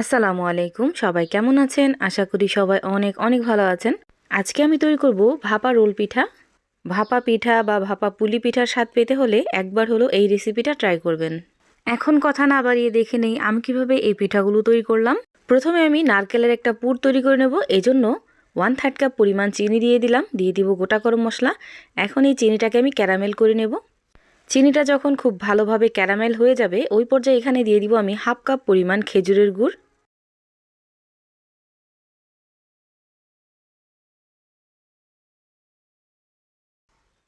আসসালামু আলাইকুম, সবাই কেমন আছেন? আশা করি সবাই অনেক অনেক ভালো আছেন। আজকে আমি তৈরি করব ভাপা রোল পিঠা। ভাপা পিঠা বা ভাপা পুলি পিঠার স্বাদ পেতে হলে একবার হলো এই রেসিপিটা ট্রাই করবেন। এখন কথা না বাড়িয়ে দেখে নেই আমি কীভাবে এই পিঠাগুলো তৈরি করলাম। প্রথমে আমি নারকেলের একটা পুর তৈরি করে নেব। এই জন্য ওয়ান থার্ড কাপ পরিমাণ চিনি দিয়ে দিলাম। দিয়ে দিব গোটা গরম মশলা। এখন এই চিনিটাকে আমি ক্যারামেল করে নেব। চিনিটা যখন খুব ভালোভাবে ক্যারামেল হয়ে যাবে, ওই পর্যায়ে এখানে দিয়ে দিব আমি হাফ কাপ পরিমাণ খেজুরের গুড়।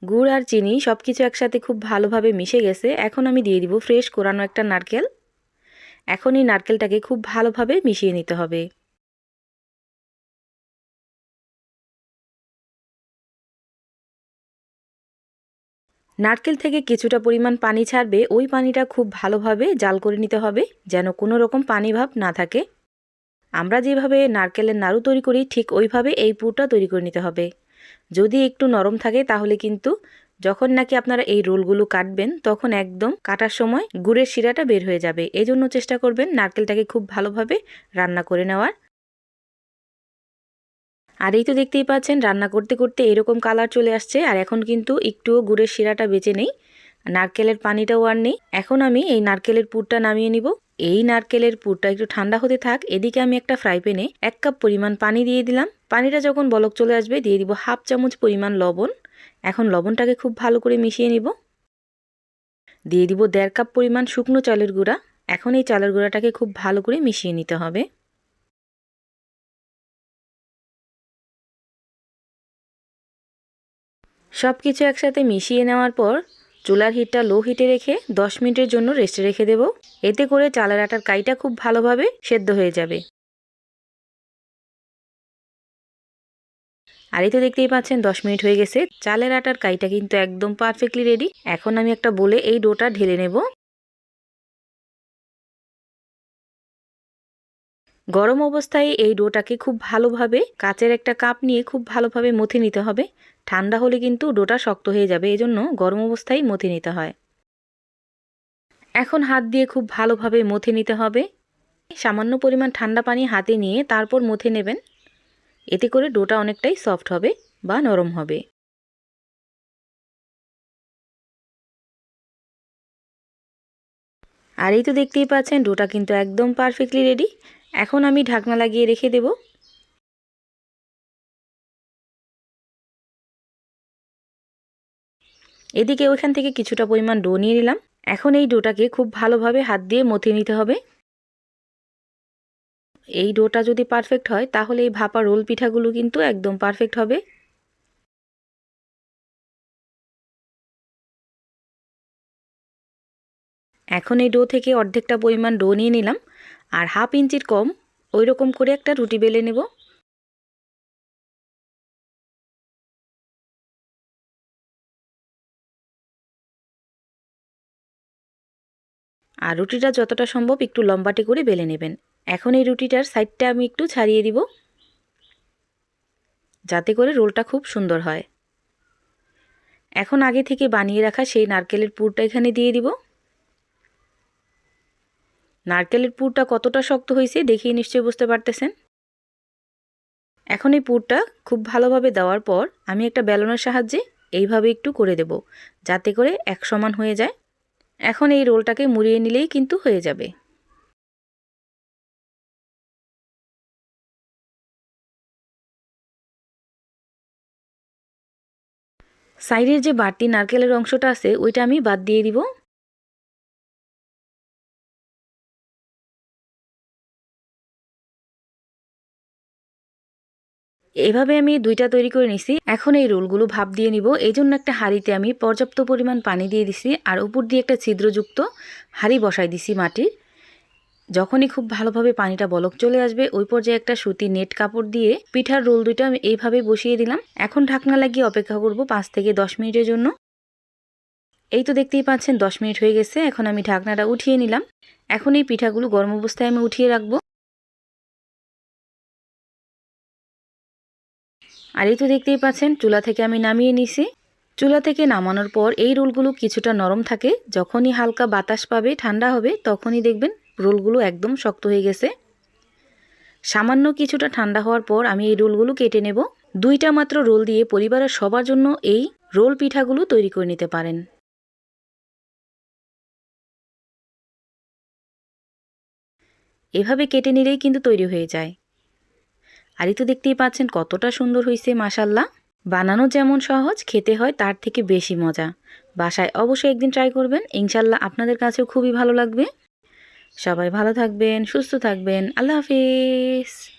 গুড় আর চিনি সব কিছু একসাথে খুব ভালোভাবে মিশে গেছে। এখন আমি দিয়ে দিব ফ্রেশ কোরানো একটা নারকেল। এখন এই নারকেলটাকে খুব ভালোভাবে মিশিয়ে নিতে হবে। নারকেল থেকে কিছুটা পরিমাণ পানি ছাড়বে। ওই পানিটা খুব ভালোভাবে জাল করে নিতে হবে, যেন কোনো রকম পানি ভাব না থাকে। আমরা যেভাবে নারকেলের নাড়ু তৈরি করি, ঠিক ওইভাবে এই পুরটা তৈরি করে নিতে হবে। যদি একটু নরম থাকে তাহলে কিন্তু যখন নাকি আপনারা এই রোলগুলো কাটবেন, তখন একদম কাটার সময় গুড়ের শিরাটা বের হয়ে যাবে। এই জন্য চেষ্টা করবেন নারকেলটাকে খুব ভালোভাবে রান্না করে নেওয়ার। আর এই তো দেখতেই পাচ্ছেন, রান্না করতে করতে এরকম কালার চলে আসছে, আর এখন কিন্তু একটুও গুড়ের শিরাটা বেঁচে নেই। নারকেলের পানিটাও আর নেই। এখন আমি এই নারকেলের পুরটা নামিয়ে নিব। এই নারকেলের পুরটা একটু ঠান্ডা হতে থাক, এদিকে আমি একটা ফ্রাই প্যানে এক কাপ পরিমাণ পানি দিয়ে দিলাম। পানিটা যখন বলক চলে আসবে, দিয়ে দিব হাফ চামচ পরিমাণ লবণ। এখন লবণটাকে খুব ভালো করে মিশিয়ে নিব। দিয়ে দিব দেড় কাপ পরিমাণ শুকনো চালের গুঁড়া। এখন এই চালের গুঁড়াটাকে খুব ভালো করে মিশিয়ে নিতে হবে। সব কিছু একসাথে মিশিয়ে নেওয়ার পর চুলার হিটটা লো হিটে রেখে 10 মিনিটের জন্য রেস্টে রেখে দেব। এতে করে চালের আটার কাইটা খুব ভালোভাবে সেদ্ধ হয়ে যাবে। আর এই তো দেখতেই পাচ্ছেন 10 মিনিট হয়ে গেছে। চালের আটার কাইটা কিন্তু একদম পারফেক্টলি রেডি এখন আমি একটা বলে এই ডোটা ঢেলে নেব। গরম অবস্থায় এই ডোটাকে খুব ভালোভাবে কাচের একটা কাপ নিয়ে খুব ভালোভাবে মথে নিতে হবে। ঠান্ডা হলে কিন্তু ডোটা শক্ত হয়ে যাবে, এজন্য গরম অবস্থায় মথে নিতে হয়। এখন হাত দিয়ে খুব ভালোভাবে মথে নিতে হবে। সামান্য পরিমাণ ঠান্ডা পানি হাতে নিয়ে তারপর মথে নেবেন। এতে করে ডোটা অনেকটাই সফট হবে বা নরম হবে। আর এই তো দেখতেই পাচ্ছেন, ডোটা কিন্তু একদম পারফেক্টলি রেডি। এখন আমি ঢাকনা লাগিয়ে রেখে দেব। এদিকে ওইখান থেকে কিছুটা পরিমাণ ডো নিয়ে নিলাম। এখন এই ডোটাকে খুব ভালোভাবে হাত দিয়ে মথে নিতে হবে। এই ডোটা যদি পারফেক্ট হয়, তাহলে এই ভাপা রোল পিঠাগুলো কিন্তু একদম পারফেক্ট হবে। এখন এই ডো থেকে অর্ধেকটা পরিমাণ ডো নিয়ে নিলাম। আর হাফ ইঞ্চির কম ওই রকম করে একটা রুটি বেলে নেব। আর রুটিটা যতটা সম্ভব একটু লম্বাটে করে বেলে নেবেন। এখন এই রুটিটার সাইডটা আমি একটু ছাড়িয়ে দিব। যাতে করে রোলটা খুব সুন্দর হয়। এখন আগে থেকে বানিয়ে রাখা সেই নারকেলের পুরটা এখানে দিয়ে দিব। নারকেলের পুরটা কতটা শক্ত হয়েছে দেখিয়ে নিশ্চয়ই বুঝতে পারতেছেন। এখন এই পুরটা খুব ভালোভাবে দেওয়ার পর আমি একটা বেলনের সাহায্যে এইভাবে একটু করে দেব, যাতে করে এক সমান হয়ে যায়। এখন এই রোলটাকে মুড়িয়ে নিলেই কিন্তু হয়ে যাবে। সাইডের যে বাড়তি নারকেলের অংশটা আছে, ওইটা আমি বাদ দিয়ে দিব। এভাবে আমি দুইটা তৈরি করে নিছি। এখন এই রোলগুলো ভাপ দিয়ে নিব। এই জন্য একটা হাঁড়িতে আমি পর্যাপ্ত পরিমাণ পানি দিয়ে দিছি আর উপর দিয়ে একটা ছিদ্রযুক্ত হাঁড়ি বসাই দিছি মাটির। যখনই খুব ভালোভাবে পানিটা বলক চলে আসবে, ওই পর্যায়ে একটা সুতি নেট কাপড় দিয়ে পিঠার রোল দুইটা আমি এইভাবে বসিয়ে দিলাম। এখন ঢাকনা লাগিয়ে অপেক্ষা করব পাঁচ থেকে দশ মিনিটের জন্য। এই তো দেখতেই পাচ্ছেন, দশ মিনিট হয়ে গেছে। এখন আমি ঢাকনাটা উঠিয়ে নিলাম। এখন এই পিঠাগুলো গরম অবস্থায় আমি উঠিয়ে রাখব। আর এই তো দেখতেই পাচ্ছেন, চুলা থেকে আমি নামিয়ে নিছি। চুলা থেকে নামানোর পর এই রোলগুলো কিছুটা নরম থাকে। যখনই হালকা বাতাস পাবে, ঠান্ডা হবে, তখনই দেখবেন রোলগুলো একদম শক্ত হয়ে গেছে। সামান্য কিছুটা ঠান্ডা হওয়ার পর আমি এই রোলগুলো কেটে নেব। দুইটা মাত্র রোল দিয়ে পরিবারের সবার জন্য এই রোল পিঠাগুলো তৈরি করে নিতে পারেন। এভাবে কেটে নিলেই কিন্তু তৈরি হয়ে যায়। আর তো দেখতেই পাচ্ছেন কতটা সুন্দর হয়েছে মাসাল্লাহ বানানো যেমন সহজ, খেতে হয় তার থেকে বেশি মজা। বাসায় অবশ্যই একদিন ট্রাই করবেন ইনশাল্লাহ আপনাদের কাছেও খুবই ভালো লাগবে। সবাই ভালো থাকবেন, সুস্থ থাকবেন, আল্লাহ হাফিজ।